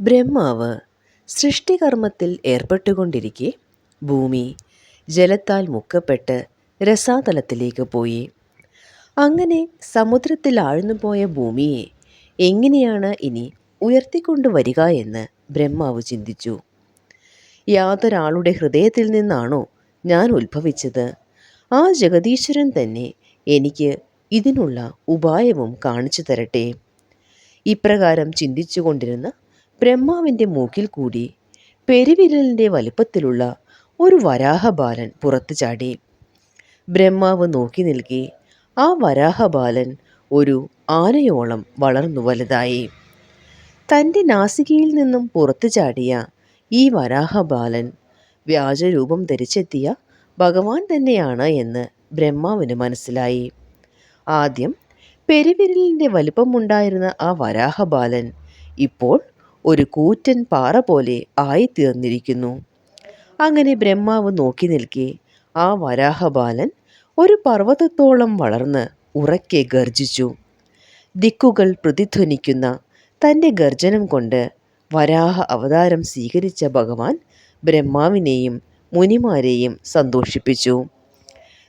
ബ്രഹ്മാവ് സൃഷ്ടികർമ്മത്തിൽ ഏർപ്പെട്ടുകൊണ്ടിരിക്കെ ഭൂമി ജലത്താൽ മുക്കപ്പെട്ട് രസാതലത്തിലേക്ക് പോയി. അങ്ങനെ സമുദ്രത്തിൽ ആഴ്ന്നുപോയ ഭൂമിയെ എങ്ങനെയാണ് ഇനി ഉയർത്തിക്കൊണ്ടുവരിക എന്ന് ബ്രഹ്മാവ് ചിന്തിച്ചു. യാതൊരാളുടെ ഹൃദയത്തിൽ നിന്നാണോ ഞാൻ ഉത്ഭവിച്ചത്? ആ ജഗദീശ്വരൻ തന്നെ എനിക്ക് ഇതിനുള്ള ഉപായവും കാണിച്ചു തരട്ടെ. ഇപ്രകാരം ചിന്തിച്ചു കൊണ്ടിരുന്ന ബ്രഹ്മാവിന്റെ മൂക്കിൽ കൂടി പെരുവിരലിന്റെ വലിപ്പത്തിലുള്ള ഒരു വരാഹബാലൻ പുറത്തു ചാടി. ബ്രഹ്മാവ് നോക്കി നിൽക്കി ആ വരാഹബാലൻ ഒരു ആനയോളം വളർന്നു വലുതായി. തന്റെ നാസികയിൽ നിന്നും പുറത്തു ചാടിയ ഈ വരാഹബാലൻ വ്യാജരൂപം ധരിച്ചെത്തിയ ഭഗവാൻ തന്നെയാണ് എന്ന് ബ്രഹ്മാവിന് മനസ്സിലായി. ആദ്യം പെരുവിരലിന്റെ വലിപ്പമുണ്ടായിരുന്ന ആ വരാഹബാലൻ ഇപ്പോൾ ഒരു കൂറ്റൻ പാറ പോലെ ആയിത്തീർന്നിരിക്കുന്നു. അങ്ങനെ ബ്രഹ്മാവ് നോക്കി നിൽക്കെ ആ വരാഹബാലൻ ഒരു പർവതത്തോളം വളർന്ന് ഉറക്കെ ഗർജിച്ചു ദിക്കുകൾ പ്രതിധ്വനിക്കുന്ന തന്റെ ഗർജനം കൊണ്ട് വരാഹ അവതാരം സ്വീകരിച്ച ഭഗവാൻ ബ്രഹ്മാവിനെയും മുനിമാരെയും സന്തോഷിപ്പിച്ചു.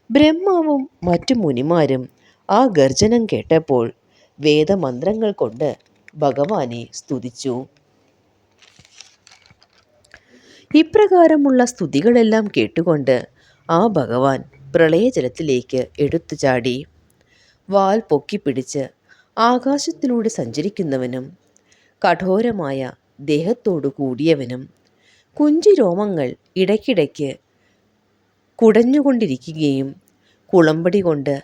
ബ്രഹ്മാവും മറ്റു മുനിമാരും ആ ഗർജനം കേട്ടപ്പോൾ വേദമന്ത്രങ്ങൾ കൊണ്ട് ഭഗവാനെ സ്തുതിച്ചു. ഇപ്രകാരമുള്ള സ്തുതികളെല്ലാം കേട്ടുകൊണ്ട് ആ ഭഗവാൻ പ്രളയജലത്തിലേക്ക് എടുത്തു ചാടി. വാൽ പൊക്കിപ്പിടിച്ച് ആകാശത്തിലൂടെ സഞ്ചരിക്കുന്നവനും കഠോരമായ ദേഹത്തോടു കൂടിയവനും കുഞ്ചിരോമങ്ങൾ ഇടയ്ക്കിടയ്ക്ക് കുടഞ്ഞുകൊണ്ടിരിക്കുകയും കുളമ്പടി കൊണ്ട്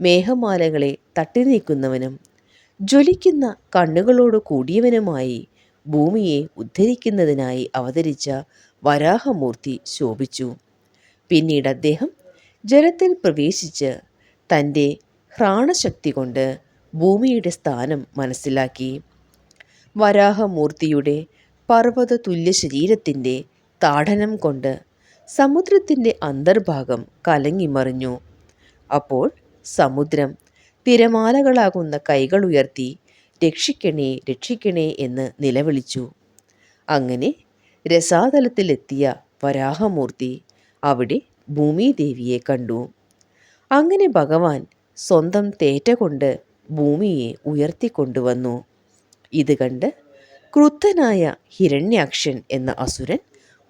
മേഘമാലകളെ തട്ടി നീക്കുന്നവനും ജ്വലിക്കുന്ന കണ്ണുകളോട് കൂടിയവനുമായി ഭൂമിയെ ഉദ്ധരിക്കുന്നതിനായി അവതരിച്ച വരാഹമൂർത്തി ശോഭിച്ചു. പിന്നീട് അദ്ദേഹം ജലത്തിൽ പ്രവേശിച്ച് തന്റെ ഹ്രാണശക്തി കൊണ്ട് ഭൂമിയുടെ സ്ഥാനം മനസ്സിലാക്കി. വരാഹമൂർത്തിയുടെ പർവത തുല്യ ശരീരത്തിന്റെ താടനം കൊണ്ട് സമുദ്രത്തിന്റെ അന്തർഭാഗം കലങ്ങിമറിഞ്ഞു. അപ്പോൾ സമുദ്രം തിരമാലകളാകുന്ന കൈകൾ ഉയർത്തി രക്ഷിക്കണേ രക്ഷിക്കണേ എന്ന് നിലവിളിച്ചു. അങ്ങനെ രസാതലത്തിലെത്തിയ വരാഹമൂർത്തി അവിടെ ഭൂമിദേവിയെ കണ്ടു. അങ്ങനെ ഭഗവാൻ സ്വന്തം തേറ്റ കൊണ്ട് ഭൂമിയെ ഉയർത്തിക്കൊണ്ടുവന്നു. ഇത് കണ്ട് ക്രുദ്ധനായ ഹിരണ്യാക്ഷൻ എന്ന അസുരൻ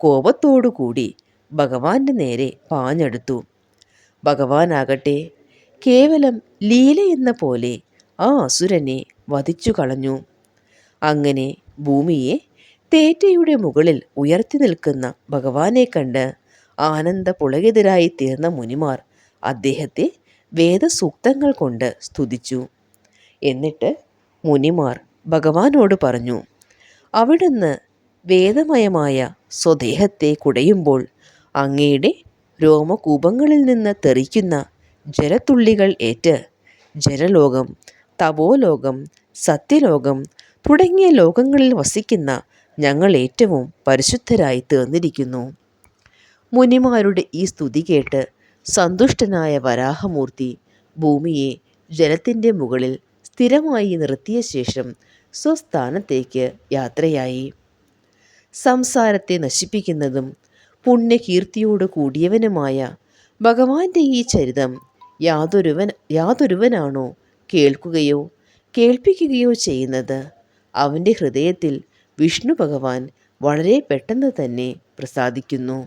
കോപത്തോടുകൂടി ഭഗവാന്റെ നേരെ പാഞ്ഞെടുത്തു. ഭഗവാനാകട്ടെ കേവലം ലീല എന്ന പോലെ ആ അസുരനെ വധിച്ചു കളഞ്ഞു. അങ്ങനെ ഭൂമിയെ തേറ്റയുടെ മുകളിൽ ഉയർത്തി നിൽക്കുന്ന ഭഗവാനെ കണ്ട് ആനന്ദ പുളകിതരായി തീർന്ന മുനിമാർ അദ്ദേഹത്തെ വേദസൂക്തങ്ങൾ കൊണ്ട് സ്തുതിച്ചു. എന്നിട്ട് മുനിമാർ ഭഗവാനോട് പറഞ്ഞു അവിടുന്ന് വേദമയമായ സ്വദേഹത്തെ കുടയുമ്പോൾ അങ്ങയുടെ രോമകൂപങ്ങളിൽ നിന്ന് തെറിക്കുന്ന ജലത്തുള്ളികൾ ഏറ്റ് ജലലോകം തപോലോകം സത്യലോകം തുടങ്ങിയ ലോകങ്ങളിൽ വസിക്കുന്ന ഞങ്ങൾ ഏറ്റവും പരിശുദ്ധരായി തീർന്നിരിക്കുന്നു. മുനിമാരുടെ ഈ സ്തുതി കേട്ട് സന്തുഷ്ടനായ വരാഹമൂർത്തി ഭൂമിയെ ജലത്തിന്റെ മുകളിൽ സ്ഥിരമായി നിർത്തിയ ശേഷം സ്വസ്ഥാനത്തേക്ക് യാത്രയായി. സംസാരത്തെ നശിപ്പിക്കുന്നതും പുണ്യകീർത്തിയോട് കൂടിയവനുമായ ഭഗവാന്റെ ഈ ചരിതം യാതൊരുവൻ യാതൊരുവനാണോ കേൾക്കുകയോ കേൾപ്പിക്കുകയോ ചെയ്യുന്നത് അവന്റെ ഹൃദയത്തിൽ വിഷ്ണു ഭഗവാൻ വളരെ പെട്ടെന്ന് തന്നെ പ്രസാദിക്കുന്നു.